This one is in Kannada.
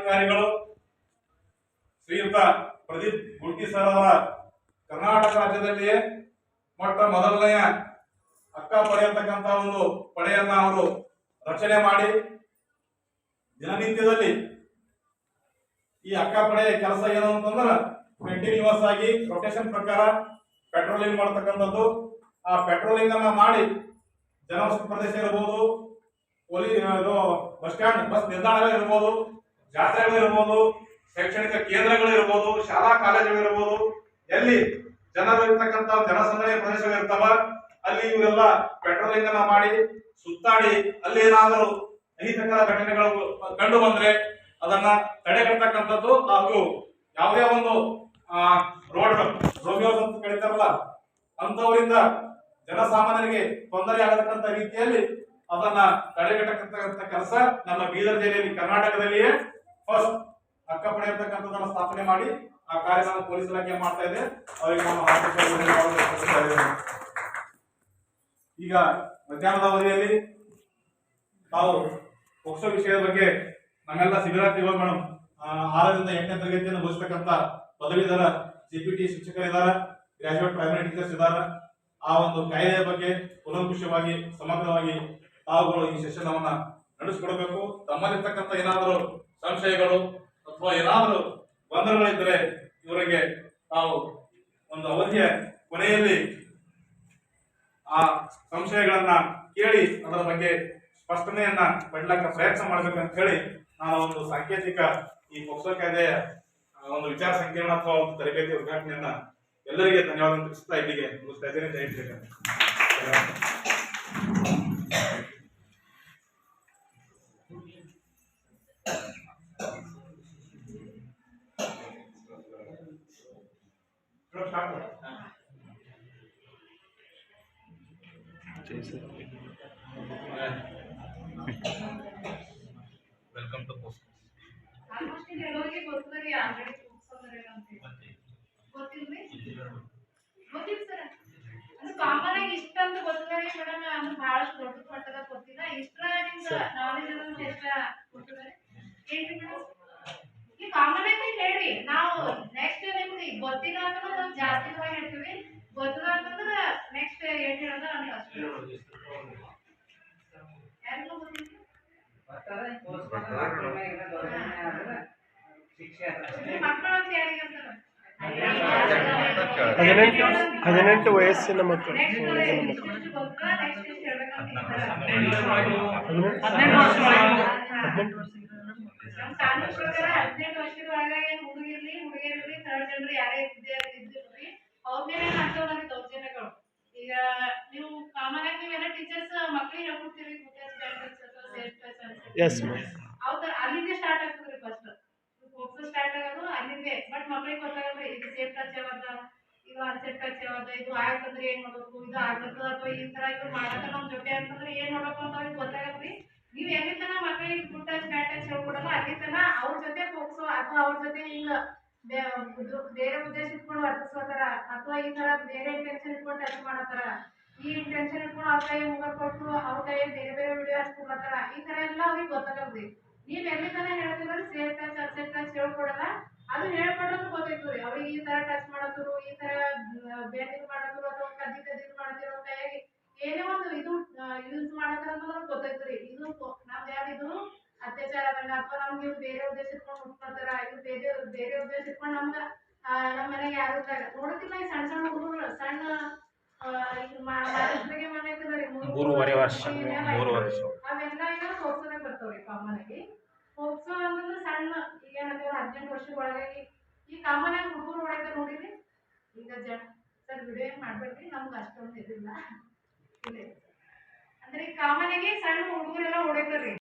ವರಿಷ್ಠಾಧಿಕಾರಿಗಳು ಶ್ರೀಯುತ ಪ್ರದೀಪ್ ಗುಡ್ಕಿ ಸರ್ ಅವರ ಕರ್ನಾಟಕ ರಾಜ್ಯದಲ್ಲಿಯೇ ಮೊಟ್ಟ ಮೊದಲನೆಯ ಅಕ್ಕ ಪಡೆಯತಕ್ಕಂತ ಒಂದು ಪಡೆಯನ್ನ ಅವರು ರಚನೆ ಮಾಡಿ ದಿನನಿತ್ಯದಲ್ಲಿ ಈ ಅಕ್ಕ ಪಡೆಯ ಕೆಲಸ ಏನು ಅಂತಂದ್ರೆ ಕಂಟಿನ್ಯೂಸ್ ಆಗಿ ರೊಟೇಷನ್ ಪ್ರಕಾರ ಪೆಟ್ರೋಲಿಂಗ್ ಮಾಡತಕ್ಕಂಥದ್ದು. ಆ ಪೆಟ್ರೋಲಿಂಗ್ ಅನ್ನ ಮಾಡಿ ಜನವಸತಿ ಪ್ರದೇಶ ಇರಬಹುದು ಪೊಲೀಸ್ ಬಸ್ ಸ್ಟ್ಯಾಂಡ್, ಬಸ್ ನಿಲ್ದಾಣಗಳು ಇರ್ಬೋದು. ಜಾತ್ರೆಗಳು ಇರ್ಬೋದು, ಶೈಕ್ಷಣಿಕ ಕೇಂದ್ರಗಳು ಇರ್ಬೋದು, ಶಾಲಾ ಕಾಲೇಜುಗಳು ಇರ್ಬೋದು, ಎಲ್ಲಿ ಜನರು ಇರ್ತಕ್ಕಂತ ಜನಸಂದಣಿ ಇರ್ತಾವ, ಅಲ್ಲಿ ಇವರೆಲ್ಲ ಪೆಟ್ರೋಲಿಂಗ್ ಅನ್ನ ಮಾಡಿ ಸುತ್ತಾಡಿ ಅಲ್ಲಿ ಏನಾದರೂ ಅಹಿತಕರ ಘಟನೆಗಳು ಕಂಡು ಬಂದ್ರೆ ಅದನ್ನ ತಡೆಗಟ್ಟತಕ್ಕಂಥದ್ದು ಹಾಗೂ ಯಾವುದೇ ಒಂದು ರೋಡ್ ರೋಮಿಯೋಸ್ ಅಂತ ಕರೀತಾರಲ್ಲ ಅಂತವರಿಂದ ಜನಸಾಮಾನ್ಯರಿಗೆ ತೊಂದರೆ ಆಗತಕ್ಕಂಥ ರೀತಿಯಲ್ಲಿ ಅದನ್ನ ತಡೆಗಟ್ಟತಕ್ಕಂತ ಕೆಲಸ ನಮ್ಮ ಬೀದರ್ ಜಿಲ್ಲೆಯಲ್ಲಿ ಕರ್ನಾಟಕದಲ್ಲಿಯೇ ಫಸ್ಟ್ ಪಡೆಯಿರ್ತಕ್ಕಂಥದ್ದನ್ನು ಸ್ಥಾಪನೆ ಮಾಡಿ ಆ ಕಾರ್ಯವನ್ನು ಪೊಲೀಸ್ ಇಲಾಖೆ ಮಾಡ್ತಾ ಇದೆ. ಅವರಿಗೆ ನಾನು ಈಗ ಮಧ್ಯಾಹ್ನದ ಅವಧಿಯಲ್ಲಿ ತಾವು ಪೋಕ್ಸೋ ವಿಷಯದ ಬಗ್ಗೆ ನಮ್ಮೆಲ್ಲ ಶಿಬಿರಾರ್ಥಿಗಳು ಮೇಡಮ್ ಆರರಿಂದ ಎಂಟನೇ ತರಗತಿಯನ್ನು ಮುಗಿಸ್ತಕ್ಕಂಥ ಪದವೀಧರ ಸಿಪಿಟಿ ಶಿಕ್ಷಕರಿದ್ದಾರೆ ಗ್ರಾಜುಯೇಟ್ ಪ್ರೈಮರಿ ಟೀಚರ್ಸ್ ಇದ್ದಾರೆ. ಆ ಒಂದು ಕಾಯ್ದೆಯ ಬಗ್ಗೆ ಕೂಲಂಕುಷವಾಗಿ ಸಮಗ್ರವಾಗಿ ತಾವುಗಳು ಈ ಸೆಷನ್ ಅವನ್ನ ನಡೆಸಿಕೊಡಬೇಕು. ತಮ್ಮಲ್ಲಿರ್ತಕ್ಕಂಥ ಏನಾದರೂ ಸಂಶಯಗಳು ಅಥವಾ ಏನಾದರೂ ಬಂಧನಗಳಿದ್ದರೆ ಇವರಿಗೆ ತಾವು ಒಂದು ಅವಧಿಯ ಕೊನೆಯಲ್ಲಿ ಆ ಸಂಶಯಗಳನ್ನ ಕೇಳಿ ಅದರ ಬಗ್ಗೆ ಸ್ಪಷ್ಟನೆಯನ್ನ ಪಡ್ಲಕ್ಕ ಪ್ರಯತ್ನ ಮಾಡ್ಬೇಕಂತ ಹೇಳಿ ನಾನು ಒಂದು ಸಾಂಕೇತಿಕ ಈ ಪೋಕ್ಸೋ ಕಾಯ್ದೆಯ ಒಂದು ವಿಚಾರ ಸಂಕಿರಣ ಅಥವಾ ಒಂದು ತರಬೇತಿ ಉದ್ಘಾಟನೆಯನ್ನ ಎಲ್ಲರಿಗೆ ಧನ್ಯವಾದ ತಿಳಿಸ್ತಾ ಇಲ್ಲಿಗೆ ಮುಗಿಸ್ತಾ ಇದ್ದೇನೆ ಜೈ. Start ಮಾಡು. ವೆಲ್ಕಮ್ ಟು ಪೋಸ್ಟ್ ಗೊತ್ತಿಲ್ಲ ಸರ್. ಅದು ಕಾಮನ್ ಆಗಿ ಇಷ್ಟ ಅಂತ ಗೊತ್ತದ್ರಿ ಮೇಡಮ್ ಬಹಳಷ್ಟು ದೊಡ್ಡ ಮಟ್ಟದಾಗ ಗೊತ್ತಿಲ್ಲ. ಇಷ್ಟ ನಿಮ್ಗೆ ನಾಲೆಜ್ ಅನ್ನೋದು ಎಷ್ಟ ಗೊತ್ತದ್ರಿ ಹೇಳ್ರಿ ಮೇಡಮ್ ಈ ಕಾಮನ್ ಆಗಿ ಹೇಳ್ರಿ ನಾವು ನೆಕ್ಸ್ಟ್ ನಿಮ್ಗೆ ಗೊತ್ತಿಲ್ಲ ಅಂತಂದ್ರೆ ನಾವು ಜಾಸ್ತಿ ಸಲ ಹೇಳ್ತೀವಿ ಗೊತ್ತಿಲ್ಲ ಅಂತಂದ್ರೆ ನೆಕ್ಸ್ಟ್ ಏನ್ ಹೇಳೋದು ನಮ್ಗೆ ಅಷ್ಟೇ ಯಾರಿಗೂ ಗೊತ್ತಿಲ್ಲ ಮಕ್ಕಳು ಅಂತ ಯಾರಿಗೆ ಅಂತಾರ ಹದಿನೆಂಟು ಹದಿನೆಂಟು ವಯಸ್ಸಿನ ಮಕ್ಕಳು. ಹದಿನೆಂಟು ವರ್ಷದ ಒಳಗಾಗಿ ಹುಡುಗಿರ್ಲಿ ಹುಡುಗಿಯರ್ಲಿ ಥರ್ಡ್ ಜನರು ಯಾರೇ ವಿದ್ಯಾರ್ಥಿ ಇದ್ದಿರ್ಲಿ ಅವ್ರ ಮೇಲೆ ದೌರ್ಜನ್ಯಗಳು. ಈಗ ನೀವು ಕಾಮನ್ ಆಗಿ ನೀವೆಲ್ಲ ಟೀಚರ್ಸ್ ಮಕ್ಳಿಗೆ ಹೇಳ್ಕೊಡ್ತೀರಿ ಎಸ್ ಮ್ಯಾಮ್ ಅವ್ರ ಅಲ್ಲಿಂದ ಸ್ಟಾರ್ಟ್ ಆಗ್ತದ್ರಿ ಫಸ್ಟ್ ಹೋಗ್ಸೋ ಸ್ಟಾರ್ಟ್ ಆಗೋದು ಅಲ್ಲಿಂದೇ. ಬಟ್ ಮಕ್ಕಳಿಗೆ ಗೊತ್ತಾಗಲ್ಲ ಇದು ಸೇಫ್ ಟಚ್ ಯಾವತ್ತ ಇದು ಅನ್ಸೆಟ್ ಟಚ್ ಯಾವತ್ತ ಇದು ಆಯ್ತಂದ್ರೆ ಏನ್ ಮಾಡ್ಬೇಕು ಇದು ಆಗ್ತದ ಅಥವಾ ಈ ತರ ಇದು ಮಾಡಕ ನಮ್ ಜೊತೆ ಅಂತಂದ್ರೆ ಏನ್ ಮಾಡ್ಬೇಕು ಅಂತ ಅವ್ರಿಗೆ ಗೊತ್ತಾಗಲ್ರಿ ನೀವ್ ಎಲ್ಲಿ ತನ ಮಕ್ಳಿಗೆ ಗುಡ್ ಟಚ್ ಬ್ಯಾಡ್ ಟಚ್ ಹೇಳ್ಕೊಡಲ್ಲ ಅಲ್ಲಿ ತನ ಅವ್ರ ಜೊತೆ ಹೋಗ್ಸೋ ಅಥವಾ ಅವ್ರ ಜೊತೆ ಹಿಂಗ ಬೇರೆ ಉದ್ದೇಶ ಇಟ್ಕೊಂಡು ವರ್ತಿಸ್ಕೋತಾರ ಅಥವಾ ಈ ತರ ಬೇರೆ ಇಂಟೆನ್ಷನ್ ಇಟ್ಕೊಂಡು ಟಚ್ ಮಾಡತ್ತಾರ ಈ ಇಂಟೆನ್ಷನ್ ಇಟ್ಕೊಂಡು ಅವ್ರ ಕೈ ಮುಗ ಕೊಟ್ಟು ಅವ್ರ ಕೈ ಬೇರೆ ಬೇರೆ ವಿಡಿಯೋ ಹಚ್ಕೊಳತ್ತಾರ ಈ ತರ ಎಲ್ಲ ಅವ್ರಿಗೆ ಗೊತ್ತಾಗಲ್ರಿ. ನೀವ್ ಎಲ್ಲಿ ತನ ಹೇಳ್ತಿದ್ರೆ ಸೇರ್ ಟಚ್ ಅನ್ಸೆಟ್ ಟಚ್ ಹೇಳ್ಕೊಡಲ್ಲ. ಅದು ಹೇಳ್ಕೊಡೋದು ಗೊತ್ತೈತ್ರಿ ಅವ್ರಿಗೆ ಈ ತರ ಟಚ್ ಮಾಡತ್ತರು ಈ ತರ ಬೇರೆ ಮಾಡತ್ರು ಅಥವಾ ಕದ್ದಿ ಕದ್ದಿ ಮಾಡತ್ತಿರೋ ಕೈಯಾಗಿ ಏನೇ ಒಂದು ಇದು ಯೂಸ್ ಮಾಡತ್ತಾರ ಅನ್ನೋದು ಗೊತ್ತೈತ್ರಿ ಇದು ನಮ್ದು ಇದು? ಅತ್ಯಾಚಾರ ಬಂದ ಅಥವಾ ನಮ್ಗೆ ಇವ್ರು ಬೇರೆ ಉದ್ದೇಶ ಇಟ್ಕೊಂಡು ಇದು ಇವ್ರು ಬೇರೆ ಬೇರೆ ಉದ್ದೇಶ ಇಟ್ಕೊಂಡು ನಮ್ಗ ನಮ್ಮ ನಮ್ ಮನೆಗೆ ಯಾರು ನೋಡ್ತಿಲ್ಲ ಈ ಸಣ್ಣ ಸಣ್ಣ ಹುಡುಗರು, ಸಣ್ಣ ಮೂರುವರೆ ವರ್ಷ. ಮೂರು. ವರ್ಷ. ಅವೆಲ್ಲ ಸಣ್ಣ, ಈಗ ಒಳಗಾಗಿ ಈ ಕಾಮನ್ ನೋಡಿರಿ? ಈಗ ಸರ್ ವಿಡಿಯೋ ಮಾಡ್ಬೇಡ್ರಿ? ನಮ್ಗೆ ಅಷ್ಟೊಂದು ಇದಿಲ್ಲ. ಇದೆ ಅಂದ್ರೆ ಕಾಮನ್ ಸಣ್ಣ ಹುಡುಗರೆಲ್ಲ ಹೊಡೆತಾರ್ರಿ